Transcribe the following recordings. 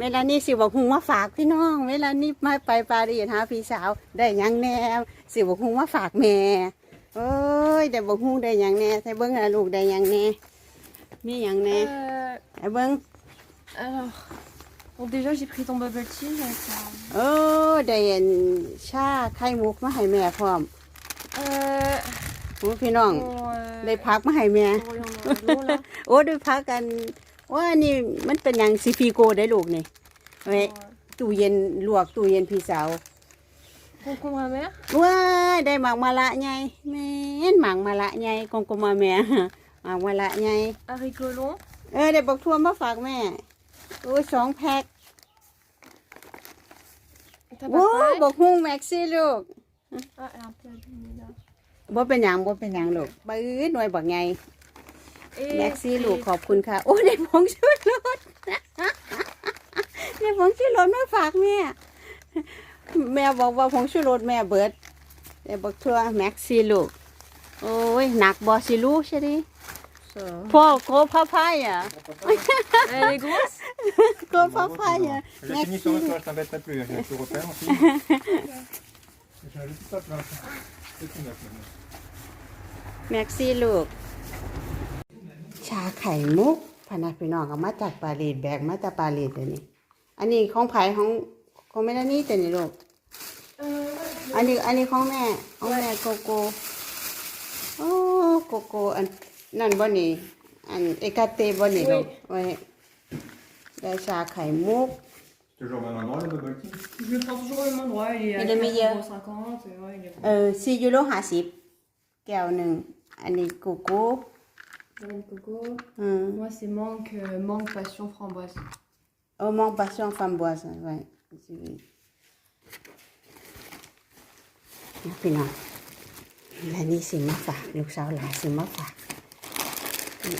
เวลานี่สิบอกหุงมาฝากพี่น้องเวลานี่มาไปปารีสหาพี่สาวได้หยังแน่สิบอกหุงมาฝากแม่โอ้ยได้บอกหุงได้หยังแน่ใส่เบิ้งนะลูกได้หยังแน่มีหยังแน่ Euh, ไอ้เบิ้ง alors, bon déjà j'ai pris ton bubble tea avec la... โอ้ได้เห็นชาไข่มุกมาให้แม่พร้อม Euh, โอ้พี่น้อง bon, euh, ได้พักมาให้แม่ pour Orient Bordeaux, là. โอ้ได้พักกัน ว่านี่มันเป็นหยังซีฟีโกได้ลูกนี่ไว้ Bon, euh, ตู้เย็นลวกตู้เย็นพี่สาว concombre amer. ว้ายได้หมากมะละไงแม่นหมากมะละไงกงกมาแม่หมากมะละไง Haricots longs. เออได้บอกทั่วมาฝากแม่โอ้ยสองแพ็ค T'as โอ้ pas ย pareil บอกฮุ้งแม็กซี่ลูก Ah, elle est un peu abîmée là. บ่เป็นหยังบ่เป็นหยังลูกบื้อหน่วยบักไง Et แม็กซี่ลูก c'est- ขอบคุณค่ะ โอ้ได้ผงชูรสได้ผงชูรสมาฝากแม่แม่บอกว่าผงชูรสแม่เบิดได้บอกทั่วแม็กซี่ลูก โอ้ยหนักบ่สิลูกใช่ดิ Ça va. พ่อโกพาพายอะ Elle est grosse โกพาพายอะ Je แม็ก finis ซี่ sur toi, je t'embêterai plus, je te repère aussi. J'ajoute ça plein. C'est tout neuf maintenant. แม็กซี่ลูก ชาไข่มุกพนักพี่น้องเอามาจากปารีสแบกมาจากปารีสเดี๋ยวนี้ อันนี้ของไผ่ของของแม่ดานี่แต่นี่ลูก Euh, อันนี้อันนี้ของแม่ของแม่โกโก้โอ้โกโก้อันนั่นบ่นี่อันเอกาเตบ่นี่ลูกไว้ได้ชาไข่มุก Toujours au même endroit le bubble tea Je le prends toujours au même endroit, il est à Il est meilleur. 4,50€, et ouais, il est bon. เออซียูโรห้าสิบแก้วหนึ่ง อันนี้โกโก้ Vanille coco. อืม Moi, c'est mangue, euh, mangue passion framboise. Oh, mon passion framboise, ouais. C'est- พี่น้องและนี่สิมาฝากลูกสาวหลานสิมาฝาก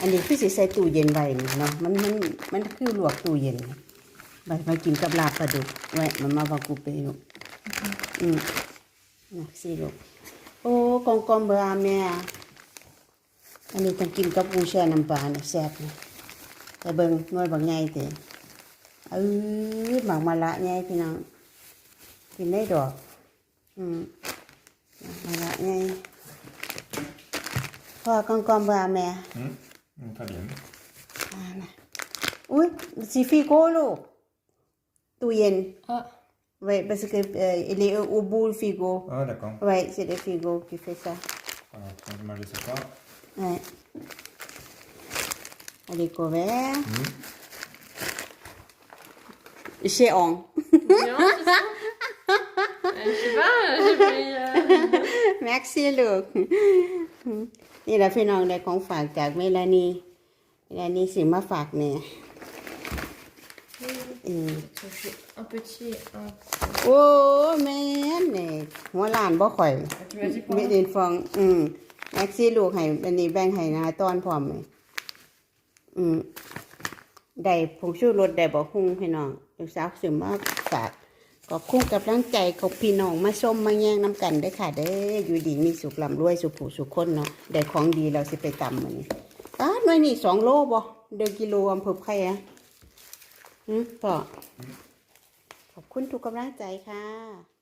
อันนี้คือสิใส่ตู้เย็นไว้นี่เนาะ มันมันมันคือลวกตู้เย็นไปมากินกับลาบปลาดุกไว้มันมาวางกูเปลูกอืมนักสิลูก โอ้กองกองเบอร์แม่ อันนี้ต้องกินกับปูแช่น้ำปลาเนี่ยแซ่บนะแต่เบิ่งหน้อยบางไงเตะเออหมากมะละไงพี่น้องกินได้ดอกอืมหมากมะละไงพ่อกองกอมบาแม่ Hum, hum, Très bien. อ่านะอุ้ยสีฟิโก้ลูกตู้เย็น Ah, Oui, parce que euh, il est au bout le frigo. Ah d'accord. Oui, c'est le frigo qui fait ça. Alors, quand je mange ça pas. Ouais. Elle est couverte. Hum. Chez on. bien, c'est ça Euh, Je sais pas, j'ai pris... euh, Merci ลูก นี่แหละพี่น้องได้ของฝากจากเมลานีเมลานีสิมาฝากเนี่ยอืม Un petit... Un... โอ้แม่นเนี่ยหัวหลานบ่ข่อย Tu m'as dit เม็ quoi ดอินฟอง อืม แม็กซี่ลูกให้อันนี้แบ่งให้นาตอนพร้อมเลยอืมได้ผงชูรสได้บ่คุ้งพี่น้องลูกสาวสิมาฝากขอบคุณกับร่างใจของพี่น้องมาชมมาแย่งน้ำกันเด้ค่ะเด้ออยู่ดีมีสุขลำรวยสุขผูสุขคนเนาะได้ของดีเราสิไปตำมันนี้อ้าหน่วยนี่สองโลบ่เดือกิโลอำเภอไข่อะอืมพ่อขอบคุณทุกกำลังใจค่ะ